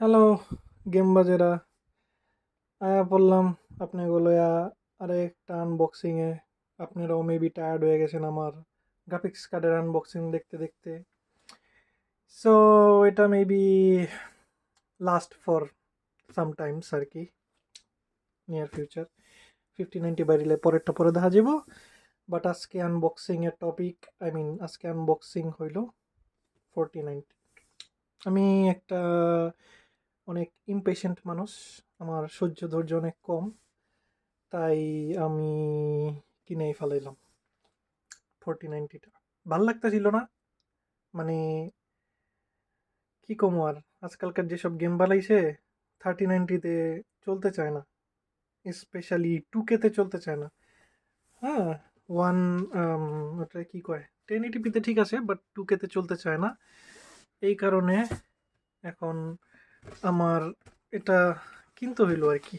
Hello, game বাজেরা। আয়া বললাম আরে একটা আনবক্সিংয়ে আপনারাও মেবি টায়ার্ড হয়ে গেছেন আমার গ্রাফিক্স কার্ডের আনবক্সিং দেখতে দেখতে। সো এটা মেবি লাস্ট ফর সামটাইমস আর কি। নিয়ার ফিউচার ফিফটি নাইনটি বাড়িলে পরেরটা পরে দেখা যাব। বাট আজকে আনবক্সিংয়ের টপিক আই মিন আজকে আনবক্সিং হইল ফোরটি নাইনটি আমি একটা অনেক ইমপেশেন্ট মানুষ। আমার সহ্য ধৈর্য অনেক কম। তাই আমি কিনেই ফেলাইলাম। ফোরটি নাইনটিটা ভালো লাগতেছিল না। মানে কি কমো আর? আজকালকার যেসব গেম বানাইছে থার্টি নাইনটিতে চলতে চায় না। স্পেশালি টু কেতে চলতে চায় না। হ্যাঁ ওয়ান ওটা কি কয়? টেন এইটিপিতে ঠিক আছে বাট টু কেতে চলতে চায় না। এই কারণে এখন আমার এটা কিনতে হইল আর কি।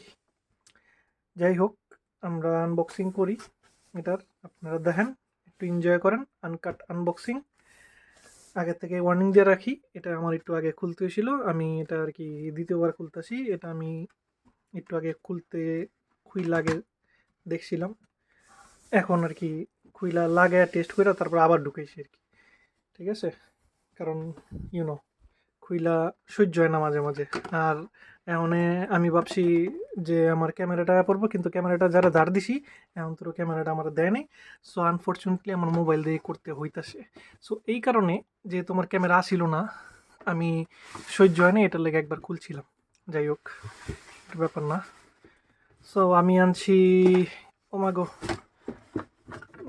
যাই হোক, আমরা আনবক্সিং করি। এটার, আপনারা দেখেন, একটু এনজয় করেন আনকাট আনবক্সিং আগে থেকে ওয়ার্নিং দিয়ে রাখি, এটা আমার একটু আগে খুলতে হয়েছিল। আমি এটা আর কি দ্বিতীয়বার খুলতেছি। এটা আমি একটু আগে খুলতে, খুইলা আগে দেখছিলাম। এখন আর কি খুইলা লাগে টেস্ট করে তারপর আবার ঢুকেছি আর কি। ঠিক আছে? কারণ ইউনো খুইলা সহ্য হয় না মাঝে মাঝে। আর এখন আমি ভাবছি যে আমার ক্যামেরাটা পড়ব কিন্তু ক্যামেরাটা যারা ধার দিছি এখন তো ক্যামেরাটা আমার দেয় নাই। সো আনফর্চুনেটলি আমার মোবাইল দিয়ে করতে হইতাছে। সো এই কারণে যে তোমার ক্যামেরা আসিল না, আমি সহ্য হয় না এটার লেগে একবার খুলছিলাম। যাই হোক ব্যাপার না। সো আমি আনছি, ওমাগো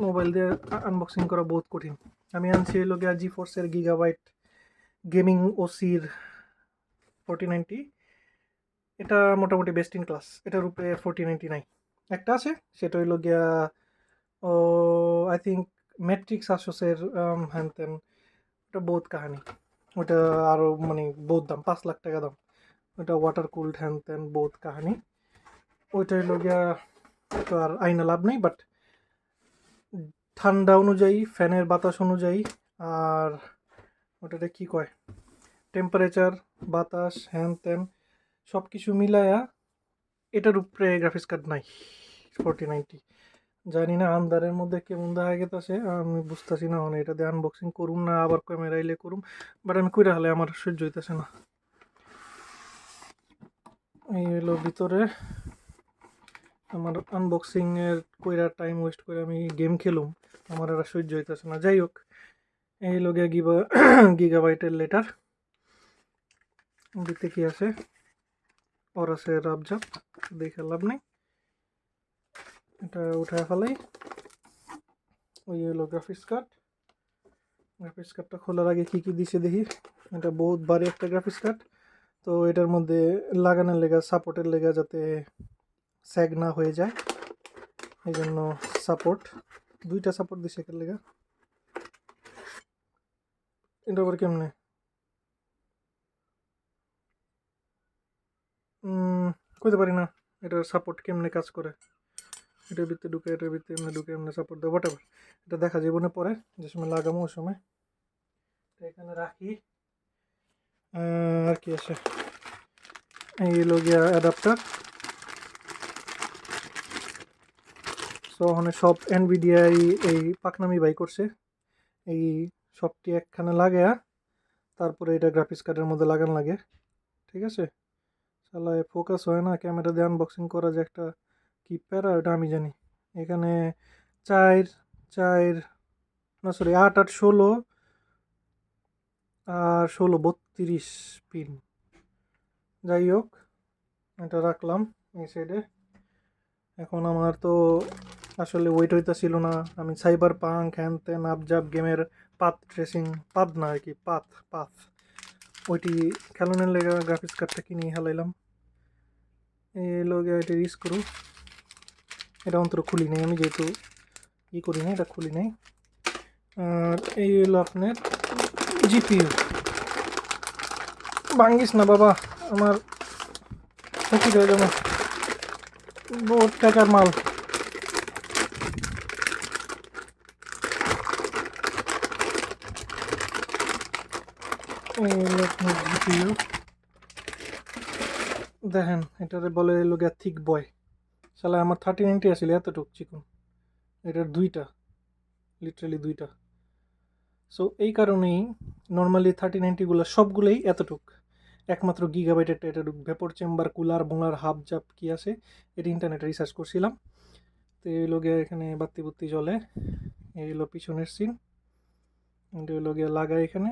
মোবাইল দিয়ে আনবক্সিং করা বহুত কঠিন। আমি আনছি গিয়া জি ফোর্সের গিগাবাইট গেমিং ওসির ফোরটি নাইনটি এটা মোটামুটি বেস্ট ইন ক্লাস এটার উপরে ফোরটি নাইনটি নাই একটা আছে, সেটা হইল গিয়া, ও আই থিঙ্ক ম্যাট্রিক্স আসোসের হ্যান ত্যান ওটা বহুত কাহানি। ওটা আরও মানে বহুত দাম, পাঁচ লাখ টাকা দাম। ওটা ওয়াটার কুলড হ্যান ত্যান বহুত কাহানি। ওইটা হইল গিয়া, তো আর আইনা লাভ নেই বাট ঠান্ডা অনুযায়ী, ফ্যানের বাতাস অনুযায়ী, আর ওটাতে কি কয়? টেম্পারেচার বাতাস, হ্যান ত্যান সব কিছু মিলায়া এটার উপরে গ্রাফিক্স কার্ড নাই ফোরটি নাইনটি জানি না আন্দারের মধ্যে কেমন দেখা গেতেছে, আমি বুঝতেছি না মানে এটা দিয়ে আনবক্সিং করুম না, আবার ক্যামেরা এলে করুম বাট আমি কইরা হলে আমার সহ্য হইতেছে না। এই হলো ভিতরে, আমার আনবক্সিংয়ের কইরা টাইম ওয়েস্ট করে আমি গেম খেলুম, আমার আর সহ্য হইতেছে না। যাই হোক এই লোকে গিবা গিগাবাইটের লেটার দিতে কি আছে? ওর আছে রাবজাব দেখে লাভ নেই। এটা উঠায় ফেলাই। ওই হলো গ্রাফিক্স কার্ড গ্রাফিক্স কার্ডটা খোলার আগে কী কী দিছে দেখি। এটা বহুত ভারী একটা গ্রাফিক্স কার্ড তো এটার মধ্যে লাগানোর লেগা সাপোর্টের লেগা যাতে স্যাগ না হয়ে যায়। এই জন্য সাপোর্ট দুইটা সাপোর্ট দিছে এটার লেগা। এটা কেমনে? কইতে পারি না। এটার সাপোর্ট কেমনে কাজ করে? এটার ভিতরে ঢুকে, এটার ভিতরে এমনি ঢুকে, এমনি সাপোর্ট দেয় হোয়াট এটা দেখা যাবে না পরে, যে সময় লাগামো ওই সময়। এখানে রাখি। আর কি আছে? এই হলো গিয়া অ্যাডাপ্টার সো ওখানে সব এনভিডিআই এই পাকনামি বাই করছে। এই সবটি একখানে লাগায়া তারপরে এটা গ্রাফিক্স কার্ডের মধ্যে লাগান লাগে, ঠিক আছে? চালায় ফোকাস হয় না ক্যামেরা দিয়ে আনবক্সিং করা যে একটা কি প্যারা, ওটা আমি জানি। এখানে চার চার, না সরি আট আট, ষোলো আর ষোলো, বত্রিশ পিন যাই হোক, এটা রাখলাম এই সাইডে এখন আমার তো আসলে ওয়েট হইতেছিল না। আমি সাইবার পাঙ্ক হ্যান ত্যান আবজাব গেমের পাথ ট্রেসিং পাত না আর কি পাথ পাথ ওইটি খেলানোর লেগে গ্রাফিক্স কার্ডটা কিনে হেলাইলাম। এই লোক এটা ইউজ করু। এটা অন্তর খুলি নাই, আমি যেহেতু ই করি নাই, এটা খুলি নাই। আর এই হলো আপনার জিপিইউ ভাঙ্গিস না বাবা, আমার হয়ে যাব বহুত টাকার মাল এই হলো আপনার জিপিইউ দেখেন, এটারে বলে লোকে থিক বয় শালা, আমার থার্টি নাইনটি আসলে এতটুক চিকন। এটার দুইটা লিটারালি দুইটা। সো এই কারণেই নর্মালি থার্টি নাইনটিগুলো সবগুলোই এতটুক। একমাত্র গিগাবাইটেরটা এতটুক ভেপর চেম্বার কুলার বোলার হাফ জাপ কী আছে, এটা ইন্টারনেটে রিসার্চ করছিলাম। তো এই লোকে এখানে বাত্তি বুত্তি জ্বলে। এই হলো পিছনের সিন এটা হলো গিয়ে লাগাই এখানে।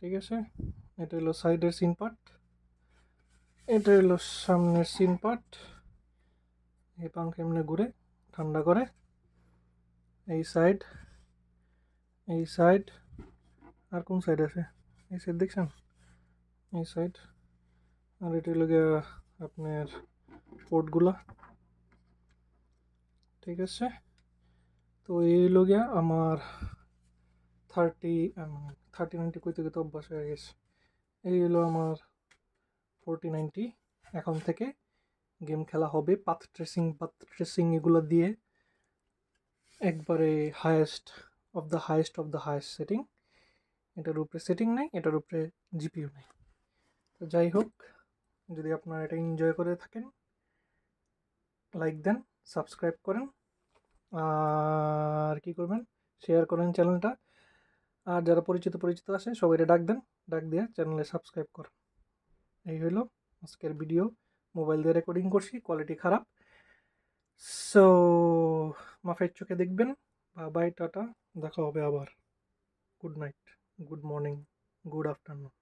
ঠিক আছে? এটা হলো সাইডের সিন পার্ট। এটা হলো সামনের সিন পার্ট। এই পাঙ্খা এমনি ঘুরে ঠান্ডা করে। এই সাইড এই সাইড। আর কোন সাইড আছে? এই সাইড দেখছেন? এই সাইড। আর এটা হলো আপনার পোর্টগুলা। ঠিক আছে? তো এই হলো গিয়া আমার থার্টি থার্টি নাইনটি কইতে কইতে অভ্যাস হয়ে গেছে। এই হলো আমার ফোরটি নাইনটি এখন থেকে গেম খেলা হবে পাথ ট্রেসিং পাথ ট্রেসিং এগুলো দিয়ে একবারে highest of the highest of the highest setting এটার উপরে সেটিং নেই, এটার উপরে জিপিও নেই। তো যাই হোক, যদি আপনারা এটা এনজয় করে থাকেন লাইক দেন সাবস্ক্রাইব করেন। আর কি করবেন? শেয়ার করেন চ্যানেলটা আর যারা পরিচিত পরিচিত আছে সবাই ডাক দেন, ডাক দিয়ে চ্যানেলে সাবস্ক্রাইব কর এই হলো আজকের ভিডিও মোবাইল দিয়ে রেকর্ডিং করছি কোয়ালিটি খারাপ। সো মাফের চোখে দেখবেন। বা বাই টাটা। দেখা হবে আবার। Good night good morning good afternoon